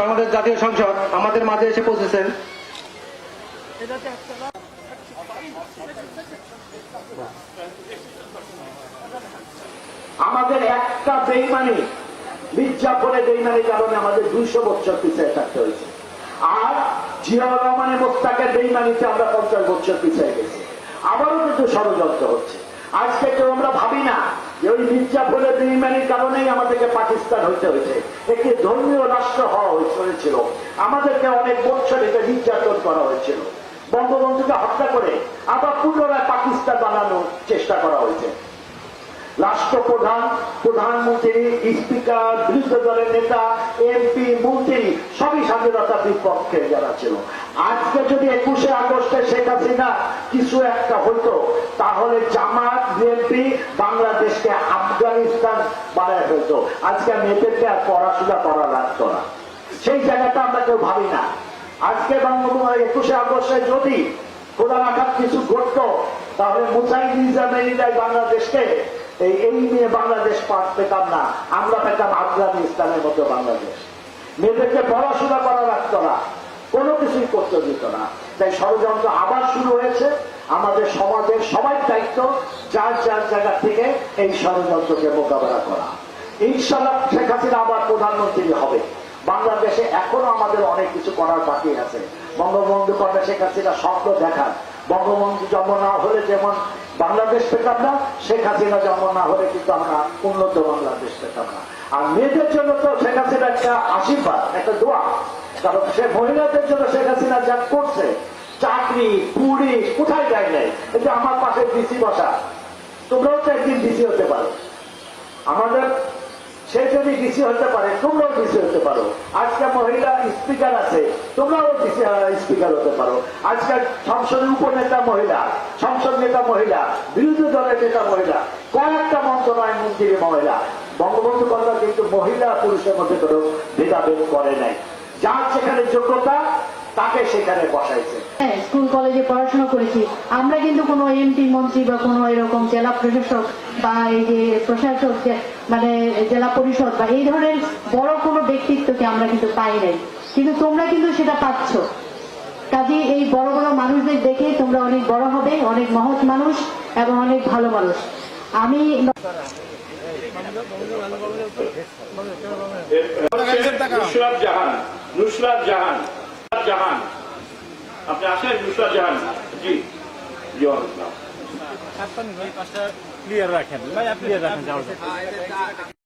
বাংলাদেশ জাতীয় সংসদ আমাদের মাঝে এসে পৌঁছেছেন। আমাদের একটা বেইমানি মির্জাফরের বেইমানির কারণে আমাদের দুইশো বছর পিছিয়ে থাকতে হয়েছে। আর জিয়াউর রহমানের মোস্তাকের বেইমানিতে আমরা পঞ্চাশ বছর পিছিয়ে গেছি। আবারও কিন্তু ষড়যন্ত্র হচ্ছে। আজকে কেউ আমরা ভাবি না যে ওই মির্জাফরের বেইমানির কারণেই আমাদেরকে পাকিস্তান হইতে হয়েছে। একটি ধর্মীয় রাষ্ট্র হওয়া হয়েছিল। আমাদেরকে অনেক বছর এটা নির্যাতন করা হয়েছিল। বঙ্গবন্ধুকে হত্যা করে আবার পুনরায় পাকিস্তান বানানোর চেষ্টা করা হয়েছে। রাষ্ট্রপ্রধান, প্রধানমন্ত্রী, স্পিকার বিরোধী দলের নেতা এমপি মন্ত্রী, সবই স্বাধীনতার বিপক্ষে যারা ছিল। আজকে যদি একুশে আগস্টে শেখ হাসিনা কিছু একটা হতো তাহলে জামাত, বিএনপি বাংলাদেশকে আফগানিস্তান বানায় ফেলতো। আজকে মেয়েদেরকে আর পড়াশোনা করা লাগতো না। সেই জায়গাটা আমরা কেউ ভাবি না। আজকে বঙ্গবন্ধু একুশে আগস্টে যদি কোরআন আঘাত কিছু ঘটতো, তাহলে মুজাহিদিজামেরিরাই বাংলাদেশকে এই নিয়ে বাংলাদেশ পেতাম না। আমরা পেতাম আফগানিস্তানের মতো বাংলাদেশ। মেয়েদেরকে পড়াশোনা করা না। কোনো কিছুই করতে দিত না। তাই ষড়যন্ত্র আবার শুরু হয়েছে। আমাদের সমাজের সবাই দায়িত্ব যার যার জায়গা থেকে এই ষড়যন্ত্রকে মোকাবেলা করা। ইনশাল্লাহ শেখ হাসিনা আবার প্রধানমন্ত্রী হবে। বাংলাদেশে এখনও আমাদের অনেক কিছু করার বাকি আছে। বঙ্গবন্ধু কন্যা শেখ হাসিনা স্বপ্ন দেখান বঙ্গবন্ধু জন্ম না হলে যেমন বাংলাদেশ পেতাম না, শেখ হাসিনা জন্ম না হলে কিন্তু আমরা উন্নত বাংলাদেশ পেতাম না। আর মেয়েদের জন্য তো শেখ হাসিনা একটা আশীর্বাদ, একটা দোয়া। কারণ সে মহিলাদের জন্য শেখ হাসিনা যা করছে, চাকরি, পুলিশ, কোথায় যায় নাই? এটা আমার পাশে ডিসি বসা। তোমরাও তো একদিন ডিসি হতে পারো। আমাদের সে যদি ডিসি হতে পারে, তোমরাও ডিসি হতে পারো। আজকে মহিলা স্পিকার আছে, তোমরাও ডিসি স্পিকার হতে পারো। আজকাল সংসদের উপনেতা মহিলা, সংসদ নেতা মহিলা, বিরোধী দলের নেতা মহিলা কয়েকটা মন্ত্রণালয় মন্ত্রী মহিলা, বঙ্গবন্ধু কন্যা কিন্তু মহিলা পুরুষের মধ্যে কোনো ভেদাভেদ করে নাই। যার যেখানে যোগ্যতা তাকে সেখানে বসাইছে। হ্যাঁ স্কুল কলেজে পড়াশোনা করেছি। আমরা কিন্তু কোনো এমপি মন্ত্রী বা কোনো এরকম জেলা প্রশাসক বা এই যে প্রশাসক মানে জেলা পরিষদ বা এই ধরনের বড় কোনো ব্যক্তিত্বকে আমরা কিন্তু পাই নাই। কিন্তু তোমরা কিন্তু সেটা পাচ্ছ। কাজে এই বড় বড় মানুষদের দেখে তোমরা অনেক বড় হবে অনেক মহৎ মানুষ এবং অনেক ভালো মানুষ। আমি নুসরাত জাহান নুসরাত জাহান। জাহান। আপনি আসেন নুসরা জাহান। জি। জি ওয়ালাইকুম আসসালাম। ক্লিয়ার রাখেন। ভাই আপনি রাখেন